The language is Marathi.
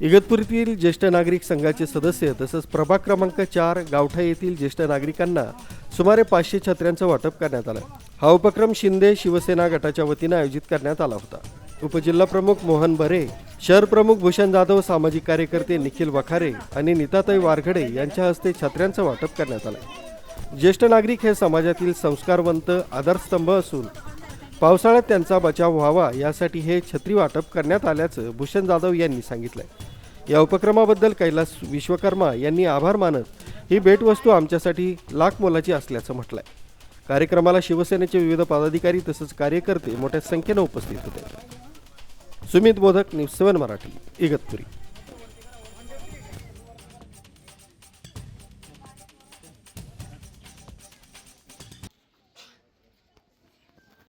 इगतपुरीतील ज्येष्ठ नागरिक संघाचे सदस्य तसंच प्रभाग क्रमांक चार गावठा येथील ज्येष्ठ नागरिकांना सुमारे पाचशे छत्र्यांचं वाटप करण्यात आलं. हा उपक्रम शिंदे शिवसेना गटाच्या वतीनं आयोजित करण्यात आला होता. उपजिल्हा प्रमुख मोहन बरे शहर प्रमुख भूषण जाधव सामाजिक कार्यकर्ते निखिल वखारे आणि नीताताई वारघडे यांच्या हस्ते छत्र्यांचं वाटप करण्यात आलं. ज्येष्ठ नागरिक हे समाजातील संस्कारवंत आधारस्तंभ असून पावसाळ्यात त्यांचा बचाव व्हावा यासाठी हे छत्री वाटप करण्यात आल्याचं भूषण जाधव यांनी सांगितलंय. या उपक्रमाबद्दल कैलास विश्वकर्मा यांनी आभार मानत ही भेटवस्तू आमच्यासाठी लाख मोलाची असल्याचं म्हटलंय. कार्यक्रमाला शिवसेनेचे विविध पदाधिकारी तसंच कार्यकर्ते मोठ्या संख्येनं उपस्थित होते. सुमित बोधक न्यूज सेवन मराठी इगतपुरी.